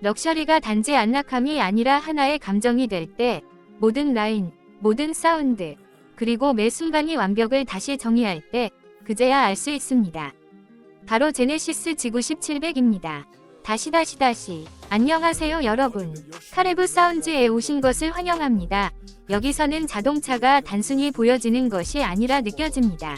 럭셔리가 단지 안락함이 아니라 하나의 감정이 될 때 모든 라인, 모든 사운드, 그리고 매 순간이 완벽을 다시 정의할 때 그제야 알 수 있습니다. 바로 제네시스 지구 1700입니다. 다시 다시 다시 안녕하세요 여러분. 카레브 사운즈에 오신 것을 환영합니다. 여기서는 자동차가 단순히 보여지는 것이 아니라 느껴집니다.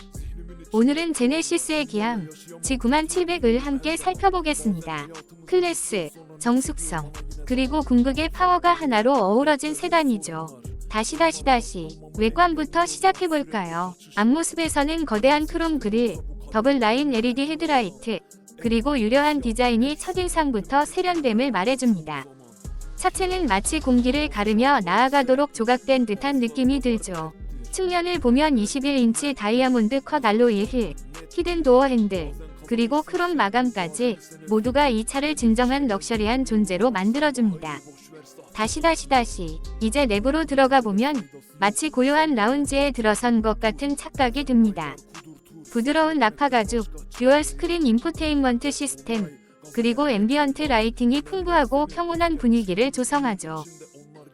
오늘은 제네시스의 기함 G9700을 함께 살펴보겠습니다. 클래스, 정숙성, 그리고 궁극의 파워가 하나로 어우러진 세단이죠. 다시 다시 다시 외관부터 시작해볼까요? 앞모습에서는 거대한 크롬 그릴, 더블 라인 LED 헤드라이트, 그리고 유려한 디자인이 첫인상부터 세련됨을 말해줍니다. 차체는 마치 공기를 가르며 나아가도록 조각된 듯한 느낌이 들죠. 측면을 보면 21인치 다이아몬드 컷 알로이 힐, 히든 도어 핸들, 그리고 크롬 마감까지 모두가 이 차를 진정한 럭셔리한 존재로 만들어줍니다. 다시 다시 다시 이제 내부로 들어가 보면 마치 고요한 라운지에 들어선 것 같은 착각이 듭니다. 부드러운 나파 가죽, 듀얼 스크린 인포테인먼트 시스템, 그리고 앰비언트 라이팅이 풍부하고 평온한 분위기를 조성하죠.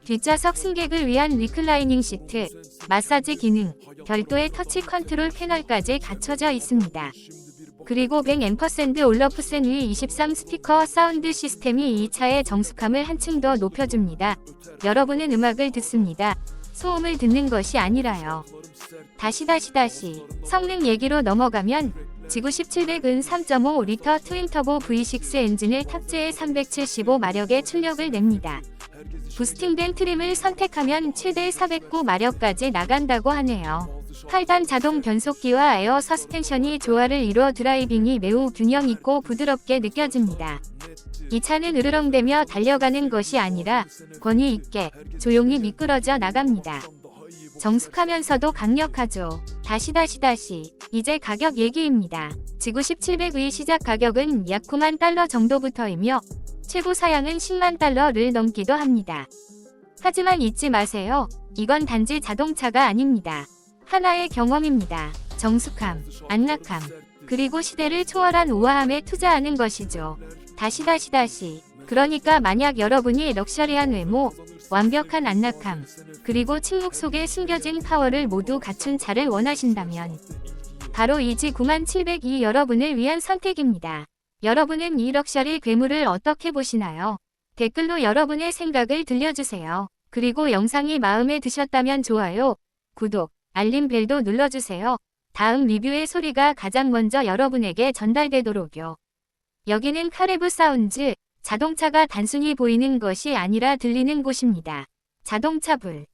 뒷좌석 승객을 위한 리클라이닝 시트, 마사지 기능, 별도의 터치 컨트롤 패널까지 갖춰져 있습니다. 그리고 100% 올러프센 위23 스피커 사운드 시스템이 이 차의 정숙함을 한층 더 높여줍니다. 여러분은 음악을 듣습니다. 소음을 듣는 것이 아니라요. 다시 다시 다시 성능 얘기로 넘어가면 지구 1700은 3.5리터 트윈터보 V6 엔진을 탑재해 375마력의 출력을 냅니다. 부스팅된 트림을 선택하면 최대 409마력까지 나간다고 하네요. 8단 자동 변속기와 에어 서스펜션이 조화를 이루어 드라이빙이 매우 균형 있고 부드럽게 느껴집니다. 이 차는 으르렁대며 달려가는 것이 아니라 권위 있게 조용히 미끄러져 나갑니다. 정숙하면서도 강력하죠. 다시 다시 다시 이제 가격 얘기입니다. 지구 1700의 시작 가격은 약 9만 달러 정도부터이며 최고 사양은 10만 달러를 넘기도 합니다. 하지만 잊지 마세요. 이건 단지 자동차가 아닙니다. 하나의 경험입니다. 정숙함, 안락함, 그리고 시대를 초월한 우아함에 투자하는 것이죠. 다시 다시 다시. 그러니까 만약 여러분이 럭셔리한 외모, 완벽한 안락함, 그리고 침묵 속에 숨겨진 파워를 모두 갖춘 차를 원하신다면 바로 이지 9702 여러분을 위한 선택입니다. 여러분은 이 럭셔리 괴물을 어떻게 보시나요? 댓글로 여러분의 생각을 들려주세요. 그리고 영상이 마음에 드셨다면 좋아요, 구독, 알림 벨도 눌러주세요. 다음 리뷰의 소리가 가장 먼저 여러분에게 전달되도록요. 여기는 카레브 사운즈, 자동차가 단순히 보이는 것이 아니라 들리는 곳입니다. 자동차 불.